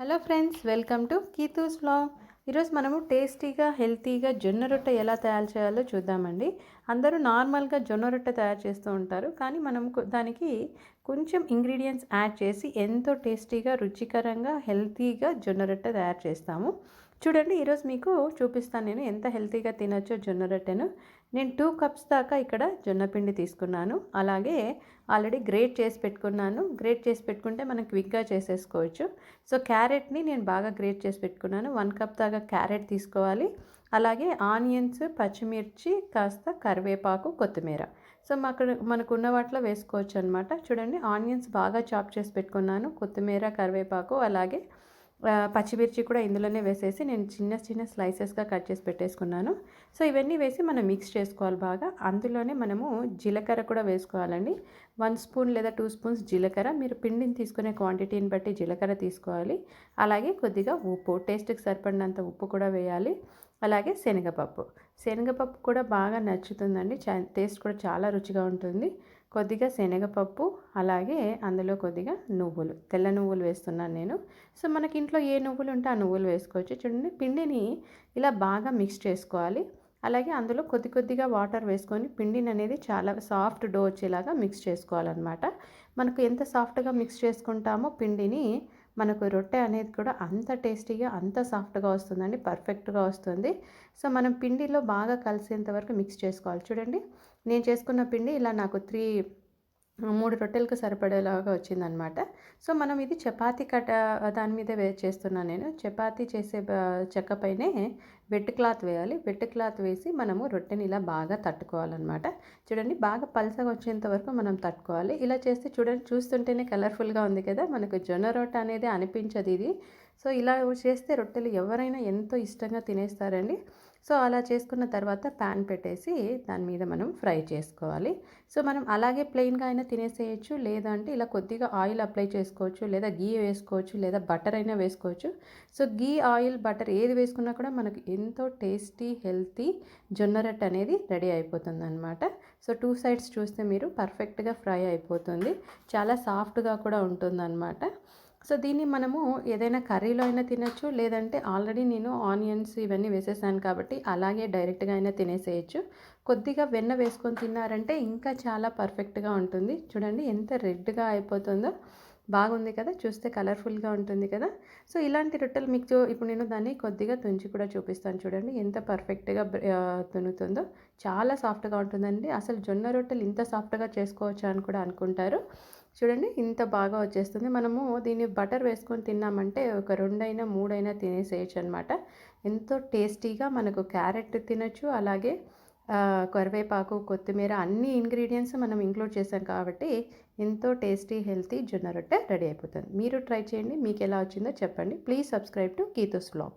Hello friends welcome to Keethu's vlog. ఈరోజు మనము టేస్టీగా హెల్తీగా జొన్న రొట్టె ఎలా తయారు చేయాలో చూద్దామండి. అందరూ నార్మల్గా జొన్న రొట్టె తయారు చేస్తూ ఉంటారు కానీ మనం దానికి కొంచెం ఇంగ్రీడియంట్స్ యాడ్ చేసి ఎంతో టేస్టీగా రుచికరంగా హెల్తీగా జొన్న రొట్టె తయారు చేస్తాము. చూడండి ఈరోజు మీకు చూపిస్తాను నేను ఎంత హెల్తీగా తినొచ్చో జొన్న రొట్టెను. నేను టూ కప్స్ దాకా ఇక్కడ జొన్న పిండి తీసుకున్నాను. అలాగే ఆల్రెడీ గ్రేట్ చేసి పెట్టుకున్నాను. గ్రేట్ చేసి పెట్టుకుంటే మనం క్విక్గా చేసేసుకోవచ్చు. సో క్యారెట్ని నేను బాగా గ్రేట్ చేసి పెట్టుకున్నాను. వన్ కప్ దాకా క్యారెట్ తీసుకోవాలి. అలాగే ఆనియన్స్ పచ్చిమిర్చి కాస్త కరివేపాకు కొత్తిమీర. సో మాకు మనకు ఉన్న వాటిలో వేసుకోవచ్చు అనమాట చూడండి ఆనియన్స్ బాగా చాప్ చేసి పెట్టుకున్నాను. కొత్తిమీర కరివేపాకు అలాగే పచ్చిమిర్చి కూడా ఇందులోనే వేసేసి నేను చిన్న చిన్న స్లైసెస్గా కట్ చేసి పెట్టేసుకున్నాను. సో ఇవన్నీ వేసి మనం మిక్స్ చేసుకోవాలి బాగా. అందులోనే మనము జీలకర్ర కూడా వేసుకోవాలండి. వన్ స్పూన్ లేదా టూ స్పూన్స్ జీలకర్ర. మీరు పిండిని తీసుకునే క్వాంటిటీని బట్టి జీలకర్ర తీసుకోవాలి. అలాగే కొద్దిగా ఉప్పు టేస్ట్కి సరిపడినంత ఉప్పు కూడా వేయాలి. అలాగే శనగపప్పు. శనగపప్పు కూడా బాగా నచ్చుతుందండి. చా టేస్ట్ కూడా చాలా రుచిగా ఉంటుంది. కొద్దిగా శనగపప్పు అలాగే అందులో కొద్దిగా నువ్వులు. తెల్ల నువ్వులు వేస్తున్నాను నేను. సో మనకి ఇంట్లో ఏ నువ్వులు ఉంటే ఆ నువ్వులు వేసుకోవచ్చు. చూడండి పిండిని ఇలా బాగా మిక్స్ చేసుకోవాలి. అలాగే అందులో కొద్ది కొద్దిగా వాటర్ వేసుకొని పిండిని అనేది చాలా సాఫ్ట్ డో వచ్చేలాగా మిక్స్ చేసుకోవాలన్నమాట. మనకు ఎంత సాఫ్ట్గా మిక్స్ చేసుకుంటామో పిండిని మనకు రొట్టె అనేది కూడా అంత టేస్టీగా అంత సాఫ్ట్గా వస్తుందండి. పర్ఫెక్ట్గా వస్తుంది. సో మనం పిండిలో బాగా కలిసేంత వరకు మిక్స్ చేసుకోవాలి. చూడండి నేను చేసుకున్న పిండి ఇలా నాకు త్రీ మూడు రొట్టెలకు సరిపడేలాగా వచ్చిందనమాట. సో మనం ఇది చపాతీ కట దాని మీద వే చేస్తున్నాను నేను. చపాతీ చేసే చెక్కపైనే చెక్క పైనే వెట్ క్లాత్ వేయాలి. వెట్ క్లాత్ వేసి మనము రొట్టెని ఇలా బాగా తట్టుకోవాలన్నమాట చూడండి బాగా పలసగా వచ్చేంత వరకు మనం తట్టుకోవాలి. ఇలా చేస్తే చూడండి చూస్తుంటేనే కలర్ఫుల్గా ఉంది కదా. మనకు జొన్న రొట్టె అనేది అనిపించదు ఇది. సో ఇలా చేస్తే రొట్టెలు ఎవరైనా ఎంతో ఇష్టంగా తినేస్తారండి. సో అలా చేసుకున్న తర్వాత ప్యాన్ పెట్టేసి దాని మీద మనం ఫ్రై చేసుకోవాలి. సో మనం అలాగే ప్లెయిన్గా అయినా తినేసేయచ్చు లేదంటే ఇలా కొద్దిగా ఆయిల్ అప్లై చేసుకోవచ్చు లేదా గీ వేసుకోవచ్చు లేదా బటర్ అయినా వేసుకోవచ్చు. సో గీ ఆయిల్ బటర్ ఏది వేసుకున్నా కూడా మనకు ఎంతో టేస్టీ హెల్తీ జొన్న రొట్టె అనేది రెడీ అయిపోతుంది అనమాట సో టూ సైడ్స్ చూస్తే మీరు పర్ఫెక్ట్గా ఫ్రై అయిపోతుంది. చాలా సాఫ్ట్గా కూడా ఉంటుందన్నమాట. సో దీన్ని మనము ఏదైనా కర్రీలో అయినా తినచ్చు లేదంటే ఆల్రెడీ నేను ఆనియన్స్ ఇవన్నీ వేసేసాను కాబట్టి అలాగే డైరెక్ట్గా అయినా తినేసేయచ్చు. కొద్దిగా వెన్న వేసుకొని తిన్నారంటే ఇంకా చాలా పర్ఫెక్ట్గా ఉంటుంది. చూడండి ఎంత రెడ్గా అయిపోతుందో. బాగుంది కదా? చూస్తే కలర్ఫుల్గా ఉంటుంది కదా? సో ఇలాంటి రొట్టెలు మీకు ఇప్పుడు నేను దాన్ని కొద్దిగా తుంచి కూడా చూపిస్తాను చూడండి. ఎంత పర్ఫెక్ట్గా తునుతుందో. చాలా సాఫ్ట్గా ఉంటుందండి. అసలు జొన్న రొట్టెలు ఇంత సాఫ్ట్గా చేసుకోవచ్చు అని కూడా అనుకుంటారు. చూడండి ఇంత బాగా వచ్చేస్తుంది. మనము దీన్ని బటర్ వేసుకొని తిన్నామంటే ఒక రెండైనా మూడైనా తినేసేయచ్చు అనమాట ఎంతో టేస్టీగా మనకు క్యారెట్ తినచ్చు అలాగే కరివేపాకు కొత్తిమీర అన్ని ఇంగ్రీడియంట్స్ మనం ఇంక్లూడ్ చేసాం కాబట్టి ఎంతో టేస్టీ హెల్తీ జొన్న రొట్టె రెడీ అయిపోతుంది. మీరు ట్రై చేయండి మీకు ఎలా వచ్చిందో చెప్పండి. Please subscribe to Keethu's vlog.